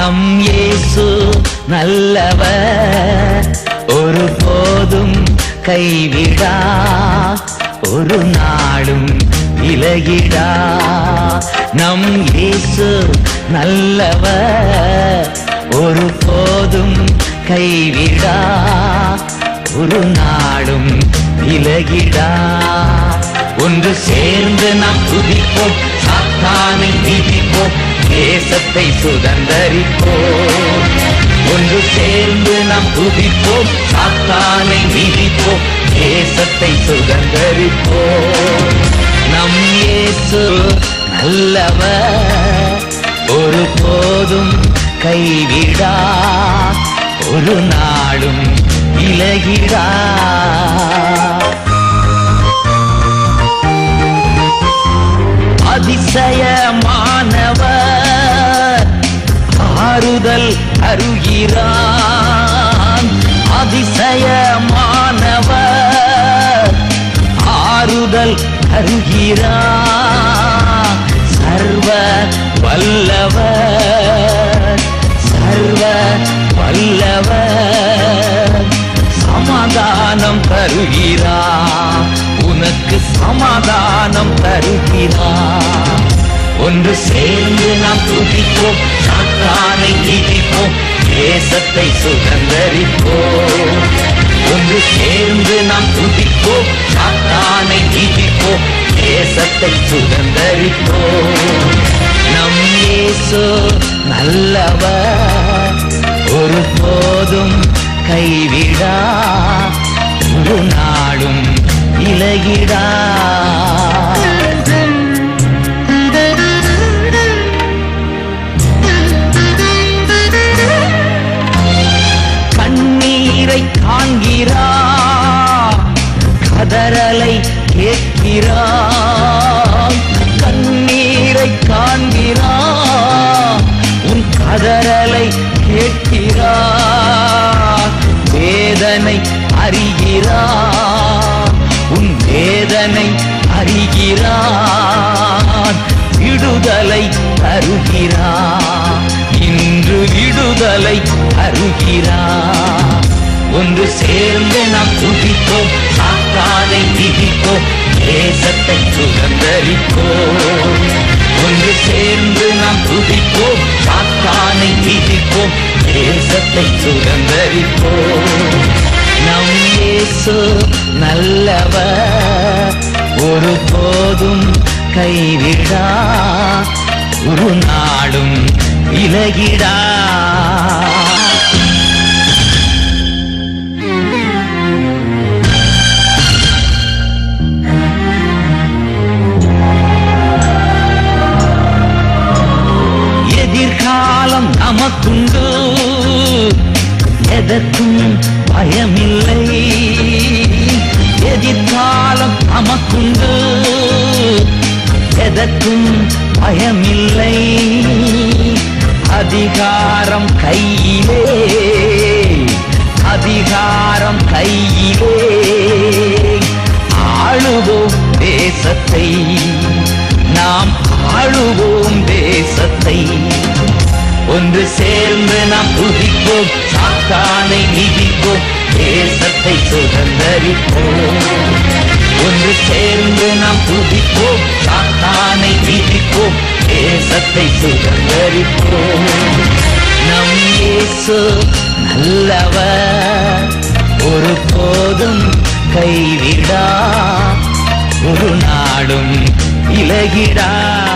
நம் இயேசு நல்லவர். ஒரு போதும் கைவிடா ஒரு நாளும் விலகிடா நம் இயேசு நல்லவர். ஒரு போதும் கைவிடா ஒரு நாளும் விலகிடா ஒன்று சேர்ந்து நாம் துதிப்போம் சாத்தானை விதிப்போம் தேசத்தை சுதந்தரிப்போம். ஒன்று சேர்ந்து நாம் துதிப்போம் சாத்தானை மிதிப்போம். தேசத்தை சுதந்தரிப்போம். நம் இயேசு நல்லவர். ஒரு போதும் கைவிடா ஒரு நாளும் விலகிடா தருகிறான். அதிசயமானவர் ஆறுதல் தருகிறான். சர்வ வல்லவர் சர்வ வல்லவர் சமாதானம் தருகிறார் உனக்கு சமாதானம் தருகிறார் ஒன்று சேர்ந்து நாம் துதிப்போம் சாத்தானை நீதிப்போம் தேசத்தை சுதந்தரிப்போம். ஒன்று சேர்ந்து நாம் துதிப்போம் சாத்தானை நீதிப்போம் தேசத்தை சுதந்தரிப்போம். நம் இயேசு நல்லவர். ஒரு போதும் கைவிடா. ஒரு நாளும் இலகிடா. கண்ணீரை காண்கிறா கதறலை கேட்கிறான் கண்ணீரை காண்கிறா உன் கதறலை கேட்கிறா வேதனை அறிகிறா உன் வேதனை அறிகிறான் விடுதலை தருகிறான் இன்று விடுதலை தருகிறான் ஒன்று சேர்ந்து நாம் துதிப்போம் சாத்தானை திதிப்போம் தேசத்தை சுதந்தரிப்போம் ஒன்று சேர்ந்து நாம் குதிப்போம் சாத்தானை திதிப்போம் தேசத்தை சுதந்தரிப்போம் நம் இயேசு நல்லவர் ஒரு போதும் கைவிடா ஒரு நாளும் விலகிடா எதற்கும் பயமில்லை. எதிர்காலம் நமக்குண்டு. எதற்கும் பயமில்லை. அதிகாரம் கையிலே. அதிகாரம் கையிலே. ஆளுவோம் தேசத்தை. நாம் ஆளுவோம் தேசத்தை. ஒன்று சேர்ந்து நாம் துதிப்போம் சாத்தானை மிதிப்போம். தேசத்தை சுதந்தரிப்போம். ஒன்று சேர்ந்து நாம் துதிப்போம் சாத்தானை மிதிப்போம். தேசத்தை சுதந்தரிப்போம். நம் இயேசு நல்லவர். ஒரு போதும் கைவிடா. ஒரு நாடும் இலகிடா.